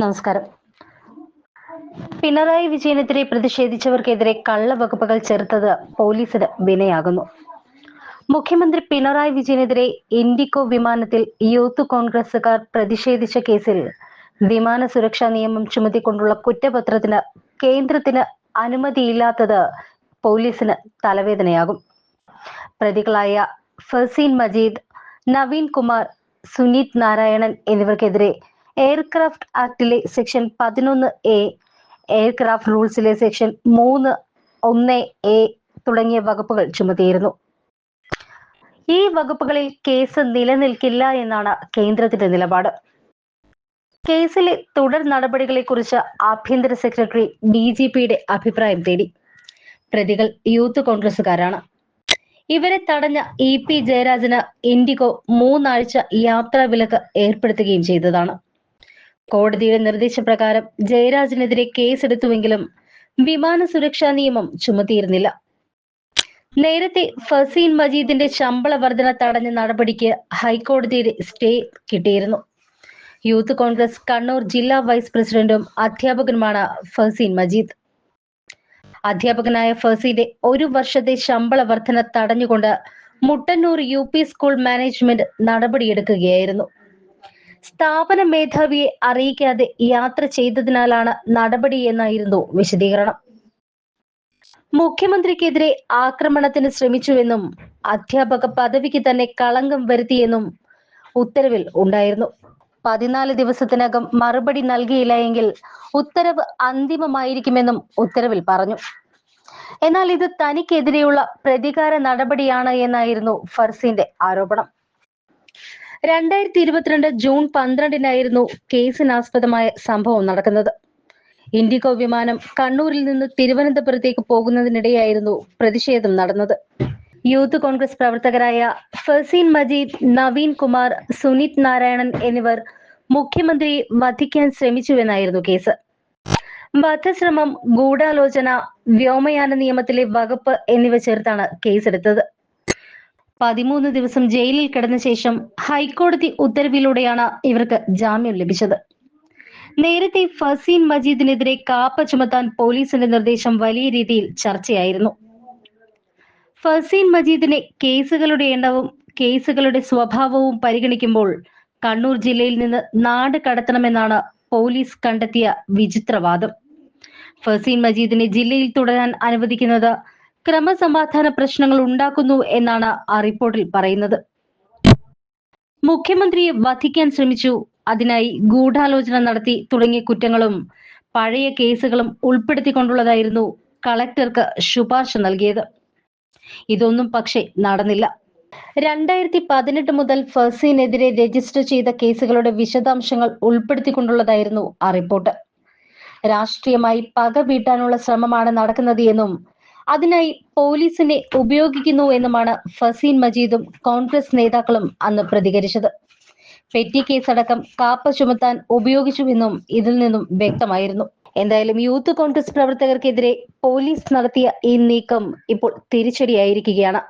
നമസ്കാരം. പിണറായി വിജയനെതിരെ പ്രതിഷേധിച്ചവർക്കെതിരെ കള്ളവകുപ്പുകൾ ചേർത്തത് പോലീസിന് വിനയാകുന്നു. മുഖ്യമന്ത്രി പിണറായി വിജയനെതിരെ ഇൻഡിക്കോ വിമാനത്തിൽ യൂത്ത് കോൺഗ്രസുകാർ പ്രതിഷേധിച്ച കേസിൽ വിമാന സുരക്ഷാ നിയമം ചുമത്തിക്കൊണ്ടുള്ള കുറ്റപത്രത്തിന് കേന്ദ്രത്തിന് അനുമതിയില്ലാത്തത് പോലീസിന് തലവേദനയാകും. പ്രതികളായ ഫസീൻ മജീദ് നവീൻ കുമാർ സുനീത് നാരായണൻ എന്നിവർക്കെതിരെ എയർക്രാഫ്റ്റ് ആക്ടിലെ സെക്ഷൻ പതിനൊന്ന് എ എയർക്രാഫ്റ്റ് റൂൾസിലെ സെക്ഷൻ മൂന്ന് ഒന്ന് എ തുടങ്ങിയ വകുപ്പുകൾ ചുമത്തിയിരുന്നു. ഈ വകുപ്പുകളിൽ കേസ് നിലനിൽക്കില്ല എന്നാണ് കേന്ദ്രത്തിന്റെ നിലപാട്. കേസിലെ തുടർ നടപടികളെക്കുറിച്ച് ആഭ്യന്തര സെക്രട്ടറി ഡി ജി പിയുടെ അഭിപ്രായം തേടി. പ്രതികൾ യൂത്ത് കോൺഗ്രസുകാരാണ് ഇവരെ തടഞ്ഞ ഇ പി ജയരാജന് ഇൻഡിഗോ മൂന്നാഴ്ച യാത്രാ വിലക്ക് ഏർപ്പെടുത്തുകയും ചെയ്തതാണ്. കോടതിയുടെ നിർദ്ദേശപ്രകാരം ജയരാജനെതിരെ കേസെടുത്തുവെങ്കിലും വിമാന സുരക്ഷാ നിയമം ചുമത്തിയിരുന്നില്ല. നേരത്തെ ഫസീൻ മജീദിന്റെ ശമ്പള വർധന തടഞ്ഞ നടപടിക്ക് ഹൈക്കോടതിയുടെ സ്റ്റേ കിട്ടിയിരുന്നു. യൂത്ത് കോൺഗ്രസ് കണ്ണൂർ ജില്ലാ വൈസ് പ്രസിഡന്റും അധ്യാപകനുമാണ് ഫസീൻ മജീദ്. അധ്യാപകനായ ഫസീന്റെ ഒരു വർഷത്തെ ശമ്പള വർധന തടഞ്ഞുകൊണ്ട് മുട്ടന്നൂർ യു സ്കൂൾ മാനേജ്മെന്റ് നടപടിയെടുക്കുകയായിരുന്നു. സ്ഥാപന മേധാവിയെ അറിയിക്കാതെ യാത്ര ചെയ്തതിനാലാണ് നടപടി എന്നായിരുന്നു വിശദീകരണം. മുഖ്യമന്ത്രിക്കെതിരെ ആക്രമണത്തിന് ശ്രമിച്ചുവെന്നും അധ്യാപക പദവിക്ക് തന്നെ കളങ്കം വരുത്തിയെന്നും ഉത്തരവിൽ ഉണ്ടായിരുന്നു. പതിനാല് ദിവസത്തിനകം മറുപടി നൽകിയില്ല എങ്കിൽ ഉത്തരവ് അന്തിമമായിരിക്കുമെന്നും ഉത്തരവിൽ പറഞ്ഞു. എന്നാൽ ഇത് തനിക്കെതിരെയുള്ള പ്രതികാര നടപടിയാണ് എന്നായിരുന്നു ഫർസീന്റെ ആരോപണം. രണ്ടായിരത്തി ഇരുപത്തിരണ്ട് ജൂൺ പന്ത്രണ്ടിനായിരുന്നു കേസിനാസ്പദമായ സംഭവം നടക്കുന്നത്. ഇൻഡിഗോ വിമാനം കണ്ണൂരിൽ നിന്ന് തിരുവനന്തപുരത്തേക്ക് പോകുന്നതിനിടെയായിരുന്നു പ്രതിഷേധം നടന്നത്. യൂത്ത് കോൺഗ്രസ് പ്രവർത്തകരായ ഫസീൻ മജീദ് നവീൻ കുമാർ സുനിത് നാരായണൻ എന്നിവർ മുഖ്യമന്ത്രിയെ വധിക്കാൻ ശ്രമിച്ചുവെന്നായിരുന്നു കേസ്. വധശ്രമം ഗൂഢാലോചന വ്യോമയാന നിയമത്തിലെ വകുപ്പ് എന്നിവ ചേർത്താണ് കേസെടുത്തത്. പതിമൂന്ന് ദിവസം ജയിലിൽ കിടന്ന ശേഷം ഹൈക്കോടതി ഉത്തരവിലൂടെയാണ് ഇവർക്ക് ജാമ്യം ലഭിച്ചത്. നേരത്തെ ഫസീൻ മജീദിനെതിരെ കാപ്പ ചുമത്താൻ പോലീസിന്റെ നിർദ്ദേശം വലിയ രീതിയിൽ ചർച്ചയായിരുന്നു. ഫസീൻ മജീദിനെ കേസുകളുടെ എണ്ണവും കേസുകളുടെ സ്വഭാവവും പരിഗണിക്കുമ്പോൾ കണ്ണൂർ ജില്ലയിൽ നിന്ന് നാട് കടത്തണമെന്നാണ് പോലീസ് കണ്ടെത്തിയ വിചിത്രവാദം. ഫസീൻ മജീദിനെ ജില്ലയിൽ തുടരാൻ അനുവദിക്കുന്നത് ക്രമസമാധാന പ്രശ്നങ്ങൾ ഉണ്ടാക്കുന്നു എന്നാണ് ആ റിപ്പോർട്ടിൽ പറയുന്നത്. മുഖ്യമന്ത്രിയെ വധിക്കാൻ ശ്രമിച്ചു. അതിനായി ഗൂഢാലോചന നടത്തി തുടങ്ങിയ കുറ്റങ്ങളും പഴയ കേസുകളും ഉൾപ്പെടുത്തിക്കൊണ്ടുള്ളതായിരുന്നു കളക്ടർക്ക് ശുപാർശ നൽകിയത്. ഇതൊന്നും പക്ഷേ നടന്നില്ല. രണ്ടായിരത്തി പതിനെട്ട് മുതൽ ഫസീനെതിരെ രജിസ്റ്റർ ചെയ്ത കേസുകളുടെ വിശദാംശങ്ങൾ ഉൾപ്പെടുത്തിക്കൊണ്ടുള്ളതായിരുന്നു ആ റിപ്പോർട്ട്. രാഷ്ട്രീയമായി പക വീട്ടാനുള്ള ശ്രമമാണ് നടക്കുന്നത് എന്നും അതിനായി പോലീസിനെ ഉപയോഗിക്കുന്നു എന്നുമാണ് ഫസീൻ മജീദും കോൺഗ്രസ് നേതാക്കളും അന്ന് പ്രതികരിച്ചത്. പെറ്റി കേസടക്കം കാപ്പ ചുമത്താൻ ഉപയോഗിച്ചുവെന്നും ഇതിൽ നിന്നും വ്യക്തമായിരുന്നു. എന്തായാലും യൂത്ത് കോൺഗ്രസ് പ്രവർത്തകർക്കെതിരെ പോലീസ് നടത്തിയ ഈ നീക്കം ഇപ്പോൾ തിരിച്ചടിയായിരിക്കുകയാണ്.